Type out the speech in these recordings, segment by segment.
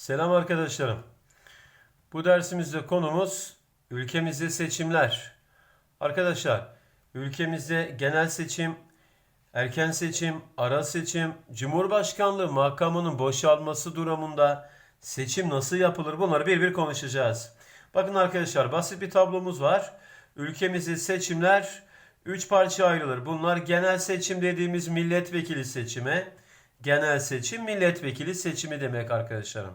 Selam arkadaşlarım. Bu dersimizde konumuz ülkemizde seçimler. Arkadaşlar, ülkemizde genel seçim, erken seçim, ara seçim, Cumhurbaşkanlığı makamının boşalması durumunda seçim nasıl yapılır bunları bir bir konuşacağız. Bakın arkadaşlar basit bir tablomuz var. Ülkemizde seçimler 3 parça ayrılır. Bunlar genel seçim dediğimiz milletvekili seçimi, genel seçim milletvekili seçimi demek arkadaşlarım.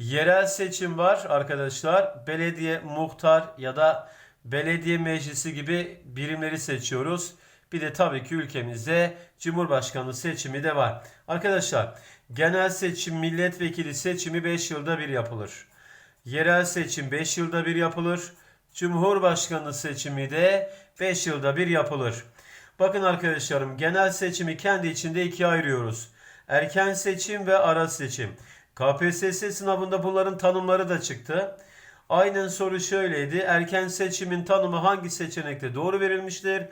Yerel seçim var arkadaşlar. Belediye, muhtar ya da belediye meclisi gibi birimleri seçiyoruz. Bir de tabii ki ülkemizde Cumhurbaşkanı seçimi de var. Arkadaşlar genel seçim milletvekili seçimi 5 yılda bir yapılır. Yerel seçim 5 yılda bir yapılır. Cumhurbaşkanı seçimi de 5 yılda bir yapılır. Bakın arkadaşlarım genel seçimi kendi içinde ikiye ayırıyoruz. Erken seçim ve ara seçim. KPSS sınavında bunların tanımları da çıktı. Aynen soru şöyleydi. Erken seçimin tanımı hangi seçenekte doğru verilmiştir?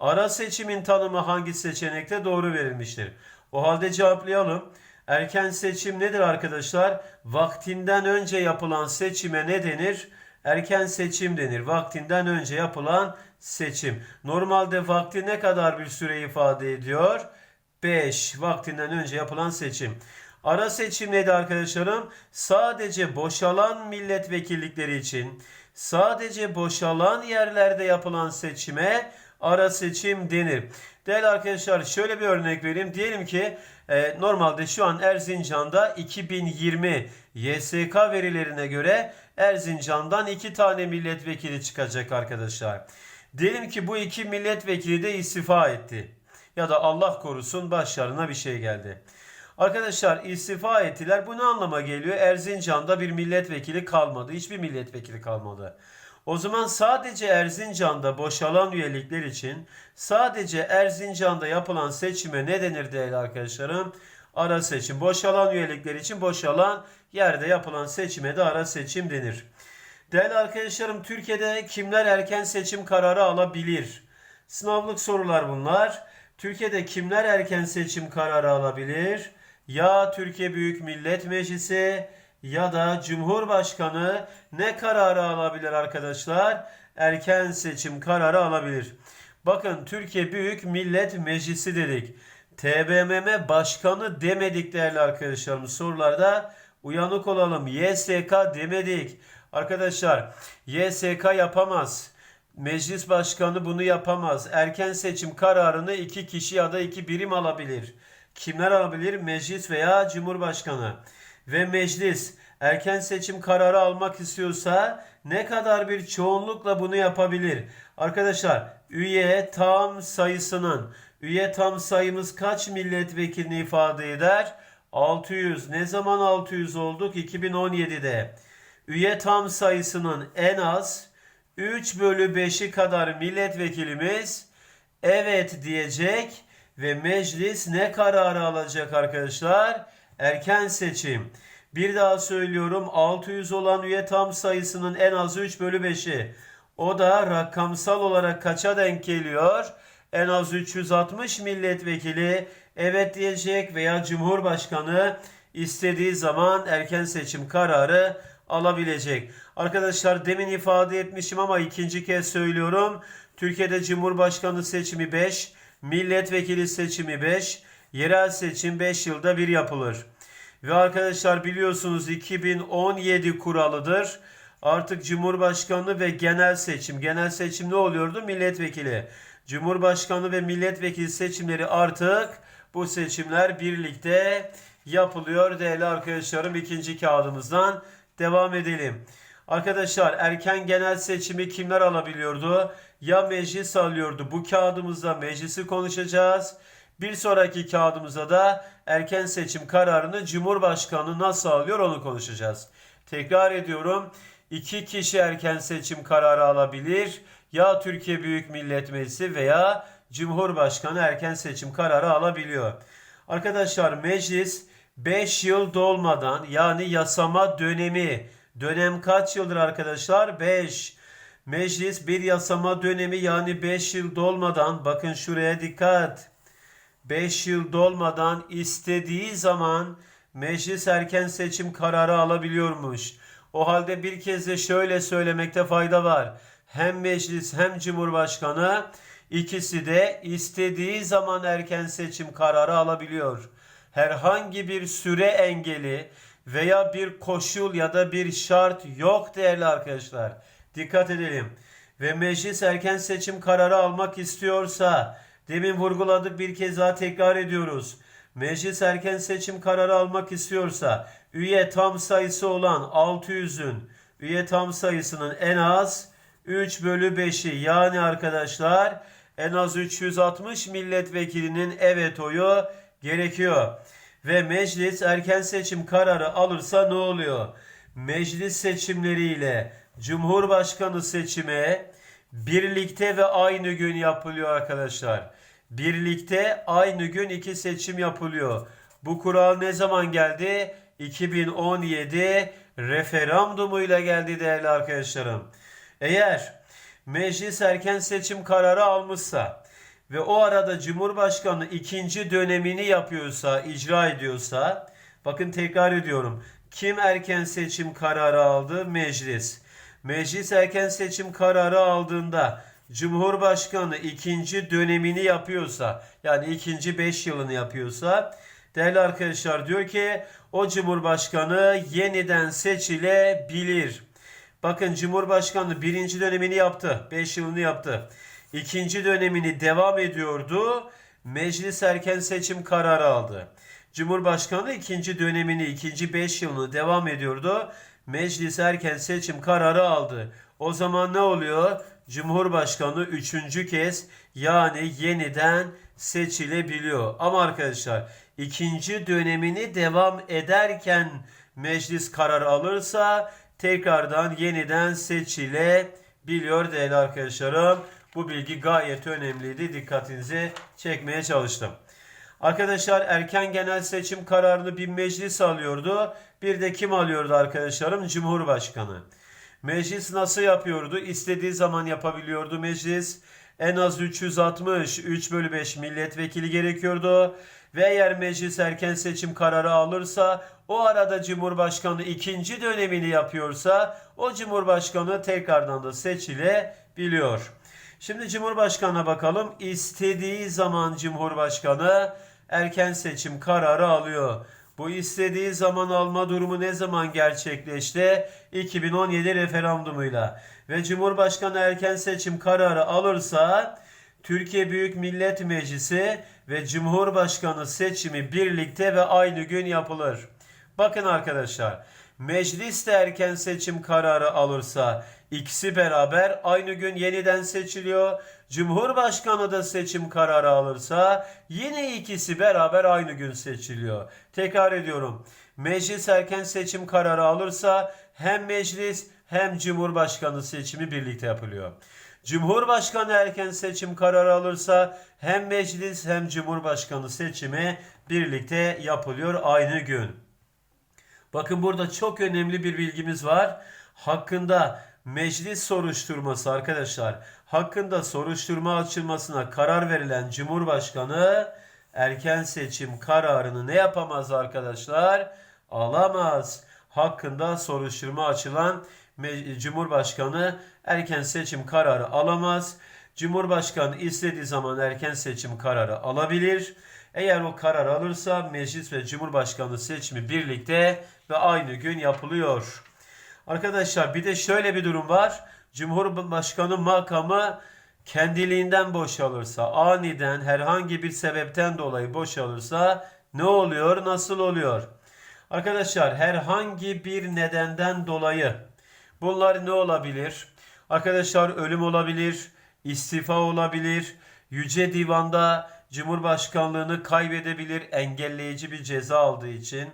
Ara seçimin tanımı hangi seçenekte doğru verilmiştir? O halde cevaplayalım. Erken seçim nedir arkadaşlar? Vaktinden önce yapılan seçime ne denir? Erken seçim denir. Vaktinden önce yapılan seçim. Normalde vakti ne kadar bir süre ifade ediyor? 5. Vaktinden önce yapılan seçim. Ara seçim neydi arkadaşlarım? Sadece boşalan milletvekillikleri için, sadece boşalan yerlerde yapılan seçime ara seçim denir. Değerli arkadaşlar şöyle bir örnek vereyim. Diyelim ki e, normalde şu an Erzincan'da 2020 YSK verilerine göre Erzincan'dan iki tane milletvekili çıkacak arkadaşlar. Diyelim ki bu iki milletvekili de istifa etti. Ya da Allah korusun başlarına bir şey geldi. Arkadaşlar istifa ettiler. Bu ne anlama geliyor? Erzincan'da bir milletvekili kalmadı. Hiçbir milletvekili kalmadı. O zaman sadece Erzincan'da boşalan üyelikler için sadece Erzincan'da yapılan seçime ne denir değerli arkadaşlarım? Ara seçim. Boşalan üyelikler için boşalan yerde yapılan seçime de ara seçim denir. Değerli arkadaşlarım Türkiye'de kimler erken seçim kararı alabilir? Sınavlık sorular bunlar. Türkiye'de kimler erken seçim kararı alabilir? Ya Türkiye Büyük Millet Meclisi ya da Cumhurbaşkanı ne kararı alabilir arkadaşlar? Erken seçim kararı alabilir. Bakın Türkiye Büyük Millet Meclisi dedik. TBMM Başkanı demedik değerli arkadaşlarım. Sorularda uyanık olalım. YSK demedik. Arkadaşlar YSK yapamaz. Meclis başkanı bunu yapamaz. Erken seçim kararını iki kişi ya da iki birim alabilir. Kimler alabilir? Meclis veya Cumhurbaşkanı. Ve meclis erken seçim kararı almak istiyorsa ne kadar bir çoğunlukla bunu yapabilir? Arkadaşlar üye tam sayısının üye tam sayımız kaç milletvekilini ifade eder? 600. Ne zaman 600 olduk? 2017'de. Üye tam sayısının en az 3 bölü 5'i kadar milletvekilimiz evet diyecek ve meclis ne kararı alacak arkadaşlar? Erken seçim. Bir daha söylüyorum 600 olan üye tam sayısının en az 3 bölü 5'i. O da rakamsal olarak kaça denk geliyor? En az 360 milletvekili evet diyecek veya Cumhurbaşkanı istediği zaman erken seçim kararı alabilecek. Arkadaşlar demin ifade etmişim ama ikinci kez söylüyorum. Türkiye'de Cumhurbaşkanı seçimi 5, milletvekili seçimi 5, yerel seçim 5 yılda bir yapılır. Ve arkadaşlar biliyorsunuz 2017 kuralıdır. Artık Cumhurbaşkanı ve genel seçim. Genel seçim ne oluyordu? Milletvekili. Cumhurbaşkanı ve milletvekili seçimleri artık bu seçimler birlikte yapılıyor değerli arkadaşlarım. ikinci kağıdımızdan devam edelim. Arkadaşlar erken genel seçimi kimler alabiliyordu? Ya meclis alıyordu. Bu kağıdımızda meclisi konuşacağız. Bir sonraki kağıdımızda da erken seçim kararını Cumhurbaşkanı nasıl alıyor onu konuşacağız. Tekrar ediyorum. İki kişi erken seçim kararı alabilir. Ya Türkiye Büyük Millet Meclisi veya Cumhurbaşkanı erken seçim kararı alabiliyor. Arkadaşlar meclis 5 yıl dolmadan yani yasama dönemi dönem kaç yıldır arkadaşlar? 5. Meclis bir yasama dönemi yani 5 yıl dolmadan bakın şuraya dikkat. 5 yıl dolmadan istediği zaman meclis erken seçim kararı alabiliyormuş. O halde bir kez de şöyle söylemekte fayda var. Hem meclis hem cumhurbaşkanı ikisi de istediği zaman erken seçim kararı alabiliyor. Herhangi bir süre engeli veya bir koşul ya da bir şart yok değerli arkadaşlar. Dikkat edelim. Ve meclis erken seçim kararı almak istiyorsa demin vurguladık bir kez daha tekrar ediyoruz. Meclis erken seçim kararı almak istiyorsa üye tam sayısı olan 600'ün üye tam sayısının en az 3 bölü 5'i yani arkadaşlar en az 360 milletvekilinin evet oyu gerekiyor. Ve meclis erken seçim kararı alırsa ne oluyor? Meclis seçimleriyle Cumhurbaşkanı seçimi birlikte ve aynı gün yapılıyor arkadaşlar. Birlikte aynı gün iki seçim yapılıyor. Bu kural ne zaman geldi? 2017 referandumuyla geldi değerli arkadaşlarım. Eğer meclis erken seçim kararı almışsa ve o arada Cumhurbaşkanı ikinci dönemini yapıyorsa, icra ediyorsa, bakın tekrar ediyorum. Kim erken seçim kararı aldı? Meclis. Meclis erken seçim kararı aldığında Cumhurbaşkanı ikinci dönemini yapıyorsa, yani ikinci beş yılını yapıyorsa, değerli arkadaşlar diyor ki o Cumhurbaşkanı yeniden seçilebilir. Bakın Cumhurbaşkanı birinci dönemini yaptı. 5 yılını yaptı. İkinci dönemini devam ediyordu. Meclis erken seçim kararı aldı. Cumhurbaşkanı ikinci dönemini, ikinci 5 yılını devam ediyordu. Meclis erken seçim kararı aldı. O zaman ne oluyor? Cumhurbaşkanı üçüncü kez yani yeniden seçilebiliyor. Ama arkadaşlar ikinci dönemini devam ederken meclis karar alırsa tekrardan yeniden seçilebiliyor değerli arkadaşlarım. Bu bilgi gayet önemliydi. Dikkatinizi çekmeye çalıştım. Arkadaşlar erken genel seçim kararını bir meclis alıyordu. Bir de kim alıyordu arkadaşlarım? Cumhurbaşkanı. Meclis nasıl yapıyordu? İstediği zaman yapabiliyordu meclis. En az 360, 3 bölü 5 milletvekili gerekiyordu. Ve eğer meclis erken seçim kararı alırsa o arada Cumhurbaşkanı ikinci dönemini yapıyorsa o Cumhurbaşkanı tekrardan da seçilebiliyor. Şimdi Cumhurbaşkanı'na bakalım. İstediği zaman Cumhurbaşkanı erken seçim kararı alıyor. Bu istediği zaman alma durumu ne zaman gerçekleşti? 2017 referandumuyla. Ve Cumhurbaşkanı erken seçim kararı alırsa Türkiye Büyük Millet Meclisi ve Cumhurbaşkanı seçimi birlikte ve aynı gün yapılır. Bakın arkadaşlar, meclis de erken seçim kararı alırsa ikisi beraber aynı gün yeniden seçiliyor. Cumhurbaşkanı da seçim kararı alırsa yine ikisi beraber aynı gün seçiliyor. Tekrar ediyorum. Meclis erken seçim kararı alırsa hem meclis hem cumhurbaşkanı seçimi birlikte yapılıyor. Cumhurbaşkanı erken seçim kararı alırsa hem meclis hem cumhurbaşkanı seçimi birlikte yapılıyor aynı gün. Bakın burada çok önemli bir bilgimiz var. Hakkında meclis soruşturması arkadaşlar. Hakkında soruşturma açılmasına karar verilen Cumhurbaşkanı erken seçim kararını ne yapamaz arkadaşlar? Alamaz. Hakkında soruşturma açılan Cumhurbaşkanı erken seçim kararı alamaz. Cumhurbaşkanı istediği zaman erken seçim kararı alabilir. Eğer o karar alırsa meclis ve cumhurbaşkanı seçimi birlikte ve aynı gün yapılıyor. Arkadaşlar bir de şöyle bir durum var. Cumhurbaşkanı makamı kendiliğinden boşalırsa, aniden herhangi bir sebepten dolayı boşalırsa ne oluyor, nasıl oluyor? Arkadaşlar herhangi bir nedenden dolayı bunlar ne olabilir? Arkadaşlar ölüm olabilir, istifa olabilir, yüce divanda Cumhurbaşkanlığını kaybedebilir engelleyici bir ceza aldığı için.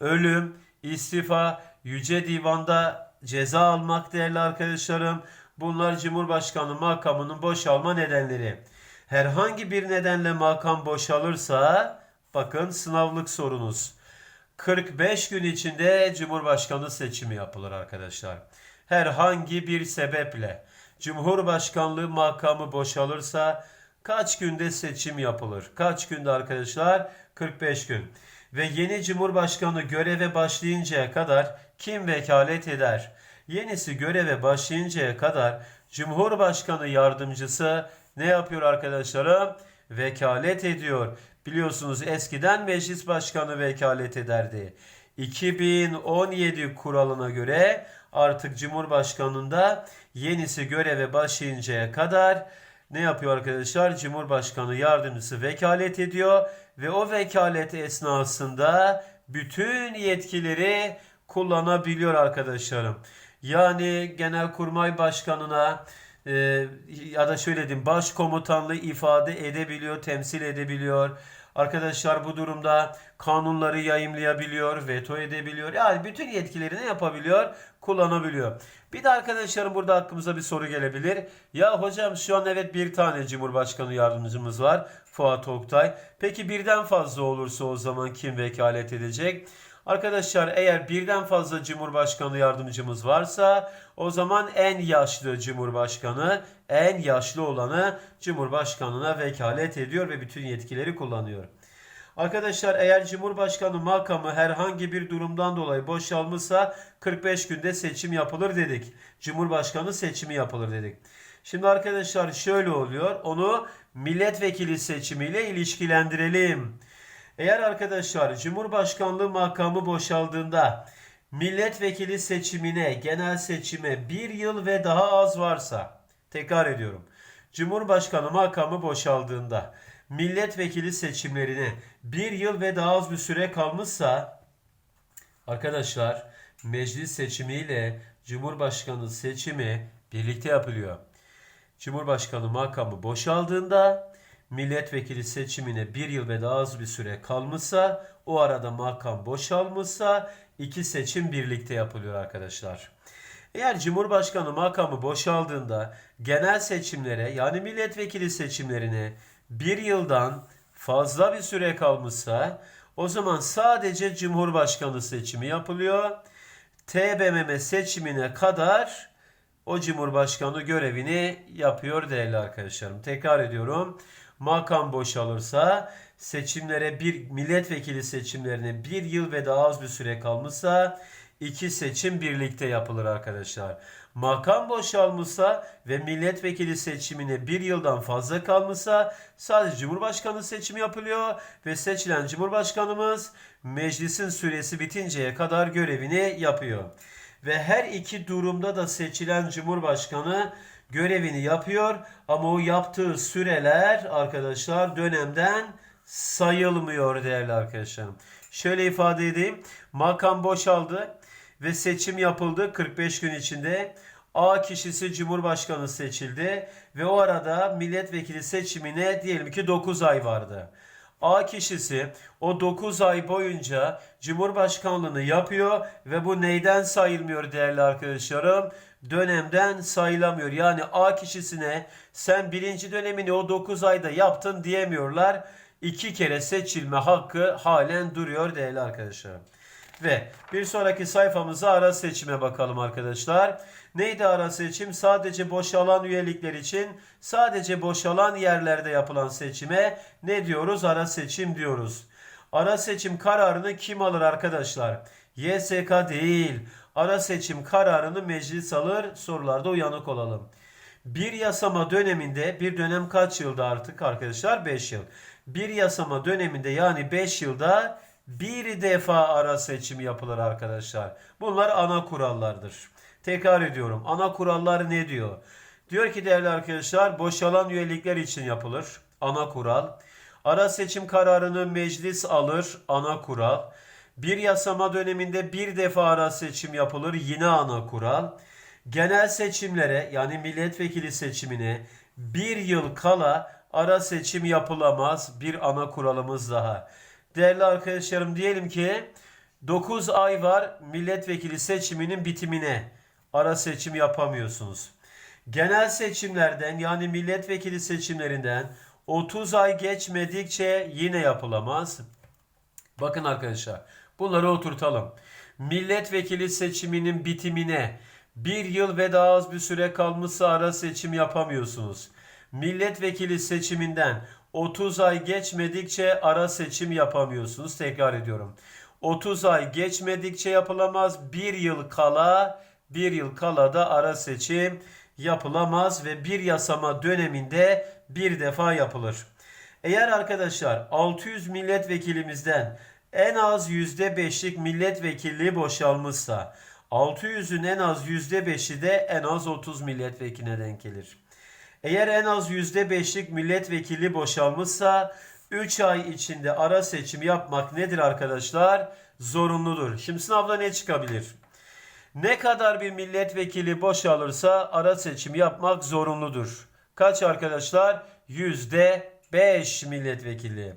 Ölüm, istifa, yüce divanda ceza almak değerli arkadaşlarım. Bunlar Cumhurbaşkanı makamının boşalma nedenleri. Herhangi bir nedenle makam boşalırsa bakın sınavlık sorunuz. 45 gün içinde Cumhurbaşkanı seçimi yapılır arkadaşlar. Herhangi bir sebeple Cumhurbaşkanlığı makamı boşalırsa kaç günde seçim yapılır? Kaç günde arkadaşlar? 45 gün. ve yeni Cumhurbaşkanı göreve başlayıncaya kadar kim vekalet eder? Yenisi göreve başlayıncaya kadar Cumhurbaşkanı yardımcısı ne yapıyor arkadaşlarım? Vekalet ediyor. Biliyorsunuz eskiden meclis başkanı vekalet ederdi. 2017 kuralına göre artık Cumhurbaşkanı'nda yenisi göreve başlayıncaya kadar ne yapıyor arkadaşlar? Cumhurbaşkanı yardımcısı vekalet ediyor ve o vekalet esnasında bütün yetkileri kullanabiliyor arkadaşlarım. Yani Genelkurmay Başkanı'na e, ya da şöyle diyeyim başkomutanlığı ifade edebiliyor, temsil edebiliyor. Arkadaşlar bu durumda kanunları yayımlayabiliyor, veto edebiliyor. Yani bütün yetkilerini yapabiliyor, kullanabiliyor. Bir de arkadaşlarım burada aklımıza bir soru gelebilir. Ya hocam şu an evet bir tane Cumhurbaşkanı yardımcımız var. Fuat Oktay. Peki birden fazla olursa o zaman kim vekalet edecek? Arkadaşlar eğer birden fazla Cumhurbaşkanı yardımcımız varsa o zaman en yaşlı Cumhurbaşkanı, en yaşlı olanı Cumhurbaşkanına vekalet ediyor ve bütün yetkileri kullanıyor. Arkadaşlar eğer Cumhurbaşkanı makamı herhangi bir durumdan dolayı boşalmışsa 45 günde seçim yapılır dedik. Cumhurbaşkanı seçimi yapılır dedik. Şimdi arkadaşlar şöyle oluyor. Onu milletvekili seçimiyle ilişkilendirelim. Eğer arkadaşlar Cumhurbaşkanlığı makamı boşaldığında milletvekili seçimine, genel seçime bir yıl ve daha az varsa, tekrar ediyorum. Cumhurbaşkanı makamı boşaldığında milletvekili seçimlerine bir yıl ve daha az bir süre kalmışsa arkadaşlar meclis seçimiyle Cumhurbaşkanı seçimi birlikte yapılıyor. Cumhurbaşkanı makamı boşaldığında milletvekili seçimine bir yıl ve daha az bir süre kalmışsa o arada makam boşalmışsa iki seçim birlikte yapılıyor arkadaşlar. Eğer Cumhurbaşkanı makamı boşaldığında genel seçimlere yani milletvekili seçimlerine bir yıldan fazla bir süre kalmışsa o zaman sadece Cumhurbaşkanı seçimi yapılıyor. TBMM seçimine kadar o Cumhurbaşkanı görevini yapıyor değerli arkadaşlarım. Tekrar ediyorum. Makam boşalırsa seçimlere bir milletvekili seçimlerine bir yıl ve daha az bir süre kalmışsa iki seçim birlikte yapılır arkadaşlar. Makam boşalmışsa ve milletvekili seçimine bir yıldan fazla kalmışsa sadece Cumhurbaşkanı seçimi yapılıyor ve seçilen Cumhurbaşkanımız meclisin süresi bitinceye kadar görevini yapıyor. Ve her iki durumda da seçilen Cumhurbaşkanı görevini yapıyor ama o yaptığı süreler arkadaşlar dönemden sayılmıyor değerli arkadaşlarım. Şöyle ifade edeyim. Makam boşaldı ve seçim yapıldı 45 gün içinde. A kişisi Cumhurbaşkanı seçildi ve o arada milletvekili seçimine diyelim ki 9 ay vardı. A kişisi o 9 ay boyunca Cumhurbaşkanlığını yapıyor ve bu neyden sayılmıyor değerli arkadaşlarım? Dönemden sayılamıyor. Yani A kişisine sen birinci dönemini o 9 ayda yaptın diyemiyorlar. İki kere seçilme hakkı halen duruyor değerli arkadaşlarım. Ve bir sonraki sayfamıza ara seçime bakalım arkadaşlar. Neydi ara seçim? Sadece boşalan üyelikler için sadece boşalan yerlerde yapılan seçime ne diyoruz? Ara seçim diyoruz. Ara seçim kararını kim alır arkadaşlar? YSK değil. Ara seçim kararını meclis alır. Sorularda uyanık olalım. Bir yasama döneminde bir dönem kaç yılda artık arkadaşlar? 5 yıl. Bir yasama döneminde yani 5 yılda bir defa ara seçim yapılır arkadaşlar. Bunlar ana kurallardır. Tekrar ediyorum. Ana kurallar ne diyor? Diyor ki değerli arkadaşlar boşalan üyelikler için yapılır. Ana kural. Ara seçim kararını meclis alır. Ana kural. Bir yasama döneminde bir defa ara seçim yapılır. Yine ana kural. Genel seçimlere yani milletvekili seçimine bir yıl kala ara seçim yapılamaz. Bir ana kuralımız daha. Değerli arkadaşlarım diyelim ki 9 ay var milletvekili seçiminin bitimine. Ara seçim yapamıyorsunuz. Genel seçimlerden yani milletvekili seçimlerinden 30 ay geçmedikçe yine yapılamaz. Bakın arkadaşlar bunları oturtalım. Milletvekili seçiminin bitimine bir yıl ve daha az bir süre kalmışsa ara seçim yapamıyorsunuz. Milletvekili seçiminden 30 ay geçmedikçe ara seçim yapamıyorsunuz. Tekrar ediyorum. 30 ay geçmedikçe yapılamaz. 1 yıl kala, 1 yıl kala da ara seçim yapılamaz ve bir yasama döneminde bir defa yapılır. Eğer arkadaşlar 600 milletvekilimizden en az %5'lik milletvekilliği boşalmışsa 600'ün en az %5'i de en az 30 milletvekiline denk gelir. Eğer en az %5'lik milletvekili boşalmışsa 3 ay içinde ara seçim yapmak nedir arkadaşlar? Zorunludur. Şimdi sınavda ne çıkabilir? Ne kadar bir milletvekili boşalırsa ara seçim yapmak zorunludur. Kaç arkadaşlar? %5 milletvekili.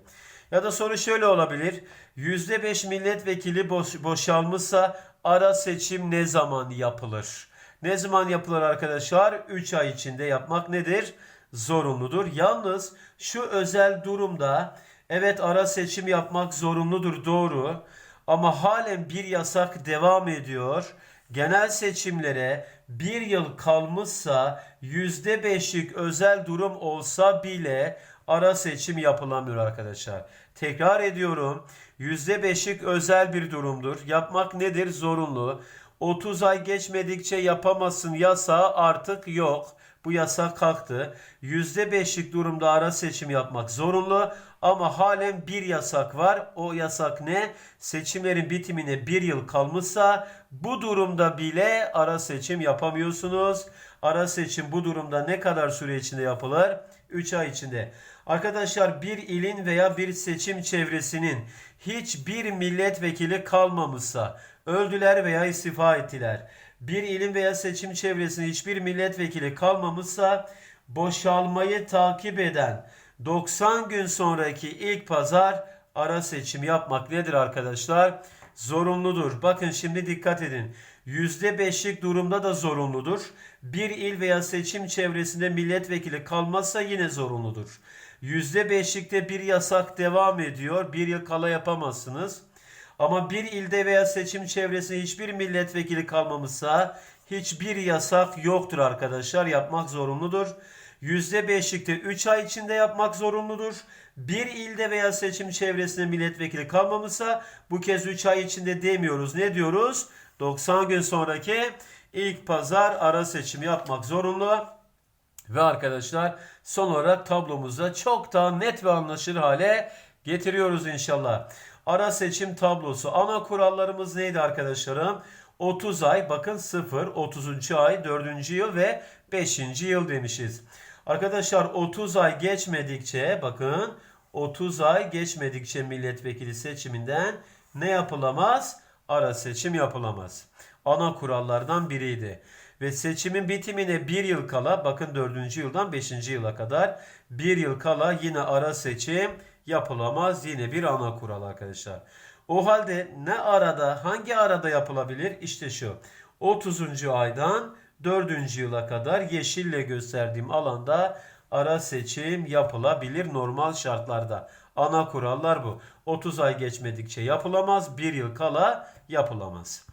Ya da soru şöyle olabilir. %5 milletvekili boş, boşalmışsa ara seçim ne zaman yapılır? Ne zaman yapılır arkadaşlar? 3 ay içinde yapmak nedir? Zorunludur. Yalnız şu özel durumda evet ara seçim yapmak zorunludur doğru. Ama halen bir yasak devam ediyor. Genel seçimlere bir yıl kalmışsa %5'lik özel durum olsa bile ara seçim yapılamıyor arkadaşlar. Tekrar ediyorum. %5'lik özel bir durumdur. Yapmak nedir? Zorunlu. 30 ay geçmedikçe yapamazsın yasağı artık yok. Bu yasak kalktı. %5'lik durumda ara seçim yapmak zorunlu ama halen bir yasak var. O yasak ne? Seçimlerin bitimine bir yıl kalmışsa bu durumda bile ara seçim yapamıyorsunuz. Ara seçim bu durumda ne kadar süre içinde yapılır? 3 ay içinde. Arkadaşlar bir ilin veya bir seçim çevresinin hiçbir milletvekili kalmamışsa öldüler veya istifa ettiler. Bir ilin veya seçim çevresinde hiçbir milletvekili kalmamışsa boşalmayı takip eden 90 gün sonraki ilk pazar ara seçim yapmak nedir arkadaşlar? Zorunludur. Bakın şimdi dikkat edin. %5'lik durumda da zorunludur. Bir il veya seçim çevresinde milletvekili kalmazsa yine zorunludur. %5'likte bir yasak devam ediyor. Bir yıl kala yapamazsınız. Ama bir ilde veya seçim çevresinde hiçbir milletvekili kalmamışsa hiçbir yasak yoktur arkadaşlar. Yapmak zorunludur. %5'likte 3 ay içinde yapmak zorunludur. Bir ilde veya seçim çevresinde milletvekili kalmamışsa bu kez 3 ay içinde demiyoruz. Ne diyoruz? 90 gün sonraki ilk pazar ara seçim yapmak zorunlu. Ve arkadaşlar son olarak tablomuzda çok daha net ve anlaşılır hale getiriyoruz inşallah. Ara seçim tablosu. Ana kurallarımız neydi arkadaşlarım? 30 ay bakın 0, 30. ay, 4. yıl ve 5. yıl demişiz. Arkadaşlar 30 ay geçmedikçe bakın 30 ay geçmedikçe milletvekili seçiminden ne yapılamaz? Ara seçim yapılamaz. Ana kurallardan biriydi. Ve seçimin bitimine bir yıl kala bakın 4. yıldan 5. yıla kadar bir yıl kala yine ara seçim yapılamaz. Yine bir ana kural arkadaşlar. O halde ne arada hangi arada yapılabilir? İşte şu 30. aydan 4. yıla kadar yeşille gösterdiğim alanda ara seçim yapılabilir normal şartlarda. Ana kurallar bu. 30 ay geçmedikçe yapılamaz. 1 yıl kala yapılamaz.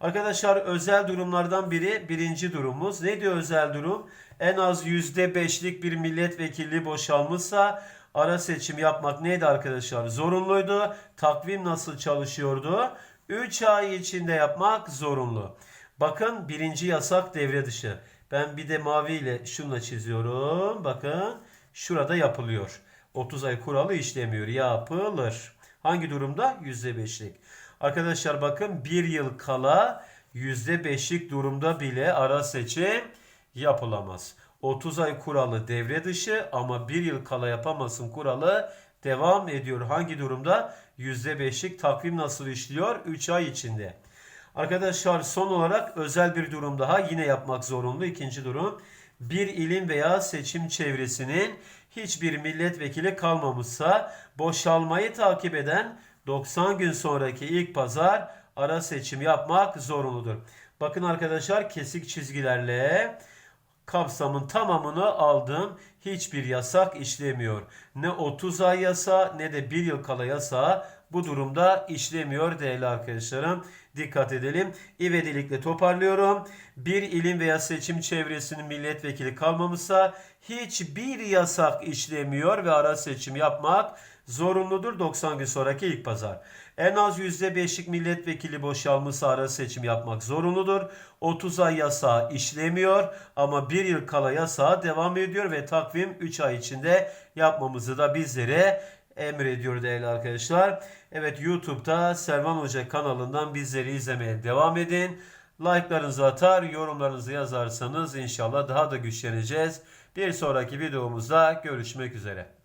Arkadaşlar özel durumlardan biri birinci durumumuz. Ne diyor özel durum? En az %5'lik bir milletvekilliği boşalmışsa ara seçim yapmak neydi arkadaşlar? Zorunluydu. Takvim nasıl çalışıyordu? 3 ay içinde yapmak zorunlu. Bakın birinci yasak devre dışı. Ben bir de mavi ile şunla çiziyorum. Bakın şurada yapılıyor. 30 ay kuralı işlemiyor. Yapılır. Hangi durumda? %5'lik. Arkadaşlar bakın bir yıl kala %5'lik durumda bile ara seçim yapılamaz. 30 ay kuralı devre dışı ama bir yıl kala yapamazsın kuralı devam ediyor. Hangi durumda? %5'lik takvim nasıl işliyor? 3 ay içinde. Arkadaşlar son olarak özel bir durum daha yine yapmak zorunlu. İkinci durum bir ilin veya seçim çevresinin hiçbir milletvekili kalmamışsa boşalmayı takip eden 90 gün sonraki ilk pazar ara seçim yapmak zorunludur. Bakın arkadaşlar kesik çizgilerle kapsamın tamamını aldım. Hiçbir yasak işlemiyor. Ne 30 ay yasa ne de 1 yıl kala yasa bu durumda işlemiyor değerli arkadaşlarım. Dikkat edelim. İvedilikle toparlıyorum. Bir ilim veya seçim çevresinin milletvekili kalmamışsa hiçbir yasak işlemiyor ve ara seçim yapmak zorunludur 90 gün sonraki ilk pazar. En az %5'lik milletvekili boşalmışsa ara seçim yapmak zorunludur. 30 ay yasağı işlemiyor ama 1 yıl kala yasağı devam ediyor ve takvim 3 ay içinde yapmamızı da bizlere emrediyor değerli arkadaşlar. Evet YouTube'da Selman Hoca kanalından bizleri izlemeye devam edin. Like'larınızı atar, yorumlarınızı yazarsanız inşallah daha da güçleneceğiz. Bir sonraki videomuzda görüşmek üzere.